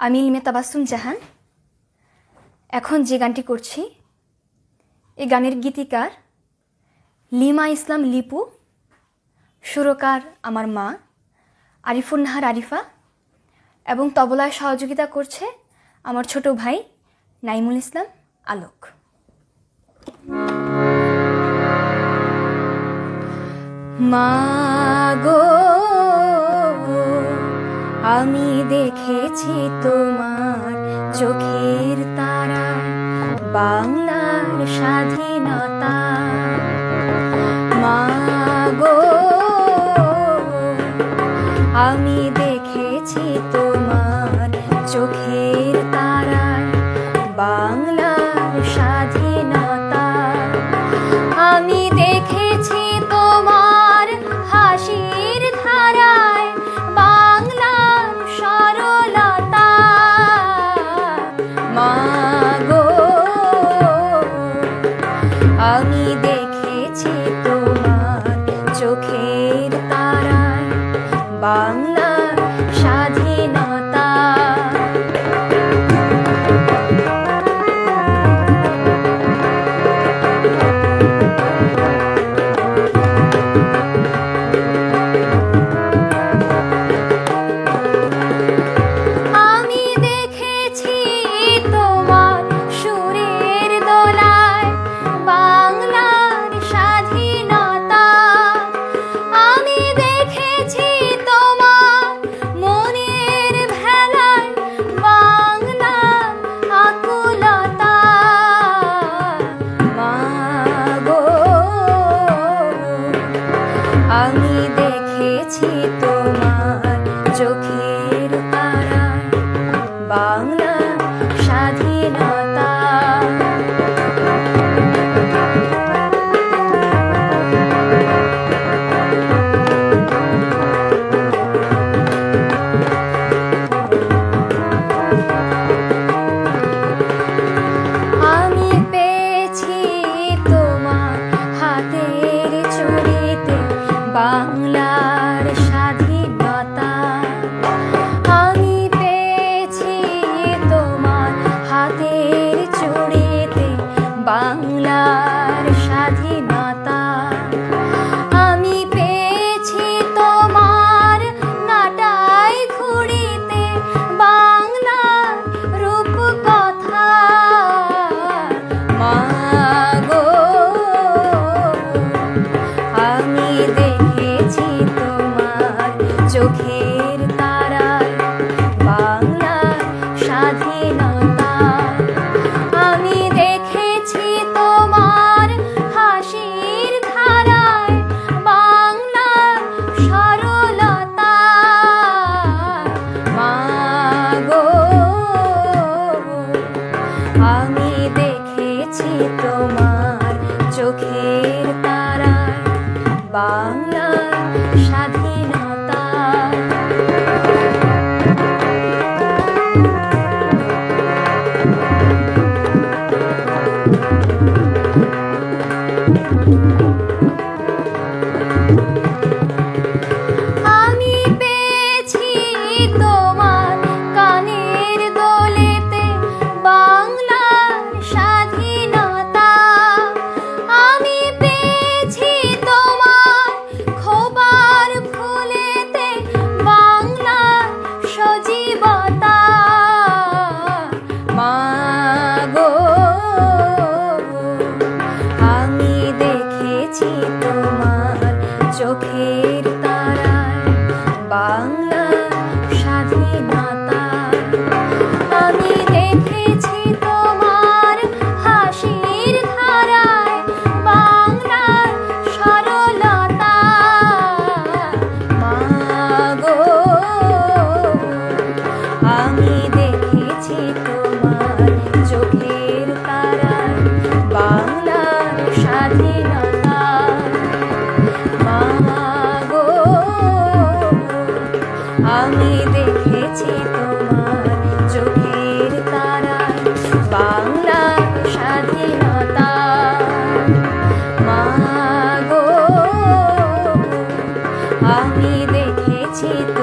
আমি ইলমে তাবাসুম জাহান, এখন যে গানটি করছি এই গানের গীতিকার লিমা ইসলাম লিপু, সুরকার আমার মা, আরিফুন নাহার আরিফা এবং তবলায় সহযোগিতা করছে আমার ছোট ভাই নাইমুল ইসলাম আলোক। মা গো আমি দেখেছি তোমার চোখের তারা বাংলার স্বাধীনতা। মাগো আমি দেখেছি তোমার চোখের আমি দেখেছি আমি দেখেছি তোমার চোখের বাংলার স্বাধীনতা। আমি পেয়েছি তোমার নাটাই ঘুরিতে বাংলার রূপ কথা মাগো আমি দেখেছি তোমার চোখের তারা বাংলার স্বাধীনতা। আমার চোখের তারায় বাংলা চোখের তারায় বাংলা teeth.